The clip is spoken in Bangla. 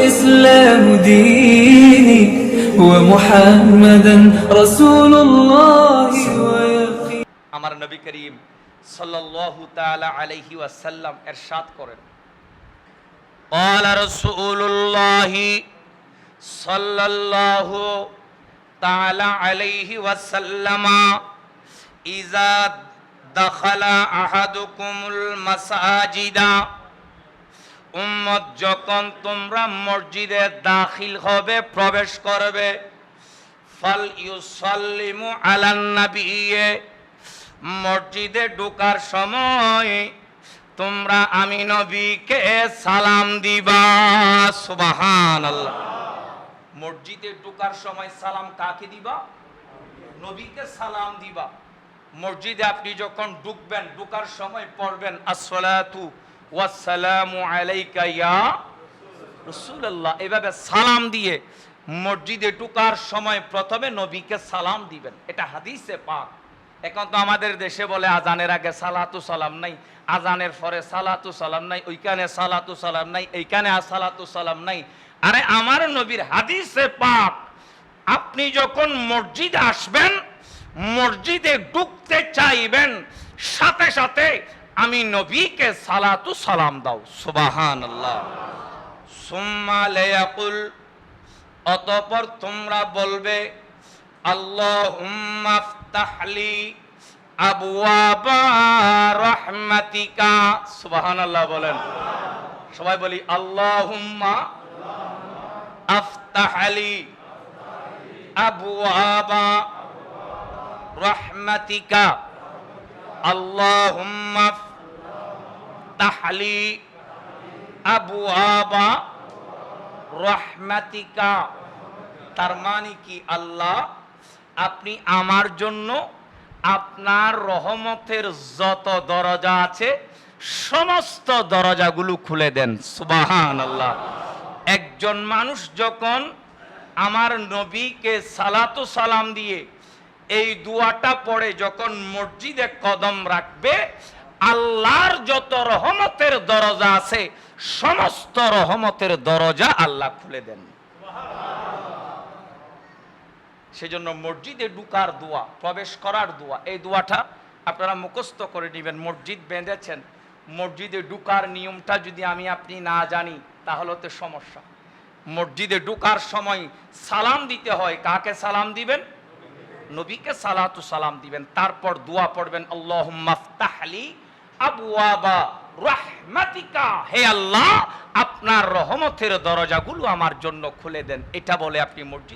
الإسلام ديني ومحمدا رسول الله ويقين আমার নবী করিম সাল্লাল্লাহু তাআলা আলাইহি ওয়াসাল্লাম ইরশাদ করেন قال رسول الله صلى الله تعالى عليه وسلم إذا دخل أحدكم المساجد উম্মত যখন তোমরা মসজিদে দাখিল হবে, প্রবেশ করবে, ফাল ইউসাল্লিমু আলান নাবিয়ে, মসজিদে ঢোকার সময় তোমরা আমি নবীকে সালাম দিবা সুবাহান আল্লাহ মসজিদে ঢোকার সময় সালাম কাকে দিবা? নবীকে সালাম দিবা। মসজিদে আপনি যখন ঢুকবেন, ঢোকার সময় পড়বেন, আসসালাতু ওয়াসসালামু আলাইকা এভাবে সালাম দিয়ে মসজিদে ঢোকার সময় প্রথমে নবীকে সালাম দিবেন। এটা হাদিসে পাক। এখন তো আমাদের দেশে বলে আজানের আগে সালাতু সালাম নাই, আজানের পরে সালাতু সালাম নাই, ওইখানে সালাতু সালাম নাই, এইখানে সালাতু সালাম নাই। আরে আমার নবীর হাদিসে পাক, আপনি যখন মসজিদে আসবেন, মসজিদে ঢুকতে চাইবেন, সাথে সাথে আমি নবীকে সালাতু সালাম দাও সুবাহান আল্লাহ সুম্মা লেয়াকুল, অতঃপর তোমরা বলবে ফতাহলি আবওয়াবা রাহমাতিকা। সুবহানাল্লাহ বলেন। সবাই বলি, আল্লাহুম্মা আফতাহলি আবওয়াবা রাহমাতিকা। তার মানে কি আল্লাহ? আপনি আমার জন্য আপনার রহমতের যত দরজা আছে, সমস্ত দরজাগুলো খুলে দেন। সুবাহান আল্লাহ একজন মানুষ যখন আমার নবীকে সালাতু সালাম দিয়ে এই দুয়াটা পড়ে যখন মসজিদে কদম রাখবে, আল্লাহর যত রহমতের দরজা আছে, সমস্ত রহমতের দরজা আল্লাহ খুলে দেন। সেজন্য মসজিদে ঢুকার দোয়া, প্রবেশ করার দোয়া, এই দোয়াটা আপনারা মুখস্থ করে নেবেন, মসজিদ বেঁধেছেন। মসজিদে ঢুকার নিয়মটা যদি আমি আপনি না জানি, তাহলে তো সমস্যা। মসজিদে ঢুকার সময় সালাম দিতে হয়, কাকে সালাম দিবেন? নবীকে সালাতু সালাম দিবেন, তারপর দোয়া পড়বেন আল্লাহ মাফতাহলি হে আল্লাহ, আপনার রহমতের দরজাগুলো আমার জন্য খুলে দেন। এটা বলে আপনি মসজিদ